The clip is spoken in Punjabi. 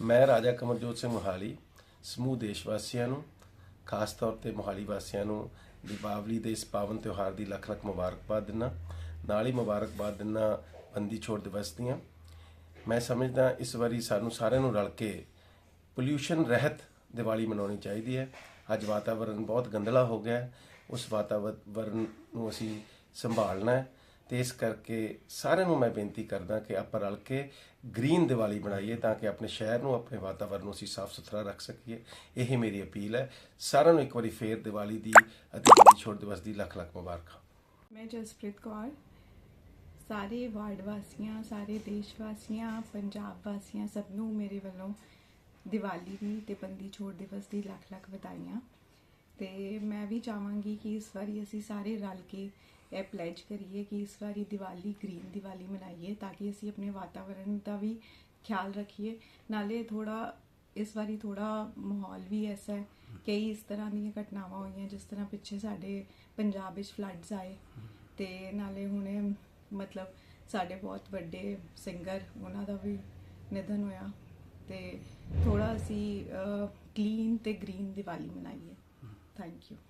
ਮੈਂ ਰਾਜਾ ਕਮਰਜੋਤ ਸਿੰਘ ਮੋਹਾਲੀ, ਸਮੂਹ ਦੇਸ਼ ਵਾਸੀਆਂ ਨੂੰ, ਖਾਸ ਤੌਰ ਤੇ ਮੋਹਾਲੀ ਵਾਸੀਆਂ ਨੂੰ ਦੀਪਾਵਲੀ ਦੇ ਇਸ ਪਾਵਨ ਤਿਉਹਾਰ ਦੀ ਲੱਖ ਲੱਖ ਮੁਬਾਰਕਬਾਦ ਦਿੰਦਾ ਨਾਲ ਹੀ ਮੁਬਾਰਕਬਾਦ ਦਿੰਦਾ ਬੰਦੀ ਛੋੜ ਦਿਵਸ ਦੀਆਂ। ਮੈਂ ਸਮਝਦਾ ਇਸ ਵਾਰੀ ਸਾਨੂੰ ਸਾਰਿਆਂ ਨੂੰ ਰਲ ਕੇ ਪੋਲਿਊਸ਼ਨ ਰਹਿਤ ਦੀਵਾਲੀ ਮਨਾਉਣੀ ਚਾਹੀਦੀ ਹੈ। ਅੱਜ ਵਾਤਾਵਰਣ ਬਹੁਤ ਗੰਦਲਾ ਹੋ ਗਿਆ ਹੈ। ਉਸ ਵਾਤਾਵਰਣ ਨੂੰ ਅਸੀਂ ਸੰਭਾਲਣਾ ਹੈ। ਤੇ ਇਸ ਕਰਕੇ ਸਾਰਿਆਂ ਨੂੰ ਮੈਂ ਬੇਨਤੀ ਕਰਦਾ ਕਿ ਆਪਾਂ ਰਲ ਕੇ ਗ੍ਰੀਨ ਦੀਵਾਲੀ ਬਣਾਈਏ ਤਾਂ ਕਿ ਆਪਣੇ ਸ਼ਹਿਰ ਨੂੰ, ਆਪਣੇ ਵਾਤਾਵਰਣ ਨੂੰ ਅਸੀਂ ਸਾਫ਼ ਸੁਥਰਾ ਰੱਖ ਸਕੀਏ। ਇਹ ਮੇਰੀ ਅਪੀਲ ਹੈ। ਸਾਰਿਆਂ ਨੂੰ ਇੱਕ ਵਾਰੀ ਫੇਰ ਦੀਵਾਲੀ ਦੀ ਅਤੇ ਬੰਦੀ ਛੋੜ ਦਿਵਸ ਦੀ ਲੱਖ ਲੱਖ ਮੁਬਾਰਕਾਂ। ਮੈਂ ਜਸਪ੍ਰੀਤ ਕੌਰ, ਸਾਰੇ ਵਾਰਡ ਵਾਸੀਆਂ, ਸਾਰੇ ਦੇਸ਼ ਵਾਸੀਆਂ, ਪੰਜਾਬ ਵਾਸੀਆਂ ਸਭ ਨੂੰ ਮੇਰੇ ਵੱਲੋਂ ਦੀਵਾਲੀ ਦੀ ਤੇ ਬੰਦੀ ਛੋੜ ਦਿਵਸ ਦੀ ਲੱਖ ਲੱਖ ਵਧਾਈਆਂ। ਤੇ ਮੈਂ ਵੀ ਚਾਹਾਂਗੀ ਕਿ ਇਸ ਵਾਰੀ ਅਸੀਂ ਸਾਰੇ ਰਲ ਕੇ ਇਹ ਪਲੇਜ ਕਰੀਏ ਕਿ ਇਸ ਵਾਰੀ ਦੀਵਾਲੀ ਗ੍ਰੀਨ ਦੀਵਾਲੀ ਮਨਾਈਏ ਤਾਂ ਕਿ ਅਸੀਂ ਆਪਣੇ ਵਾਤਾਵਰਣ ਦਾ ਵੀ ਖਿਆਲ ਰੱਖੀਏ। ਨਾਲੇ ਥੋੜਾ ਇਸ ਵਾਰੀ ਥੋੜਾ ਮਾਹੌਲ ਵੀ ਐਸਾ ਹੈ, ਕਈ ਇਸ ਤਰ੍ਹਾਂ ਦੀਆਂ ਘਟਨਾਵਾਂ ਹੋਈਆਂ ਜਿਸ ਤਰ੍ਹਾਂ ਪਿੱਛੇ ਸਾਡੇ ਪੰਜਾਬ ਵਿੱਚ ਫਲੱਡਸ ਆਏ ਤੇ ਨਾਲੇ ਹੁਣੇ ਮਤਲਬ ਸਾਡੇ ਬਹੁਤ ਵੱਡੇ ਸਿੰਗਰ ਉਹਨਾਂ ਦਾ ਵੀ ਨਿਧਨ ਹੋਇਆ ਤੇ ਥੋੜਾ ਅਸੀਂ ਕਲੀਨ ਤੇ ਗ੍ਰੀਨ ਦੀਵਾਲੀ ਮਨਾਈਏ। Thank you.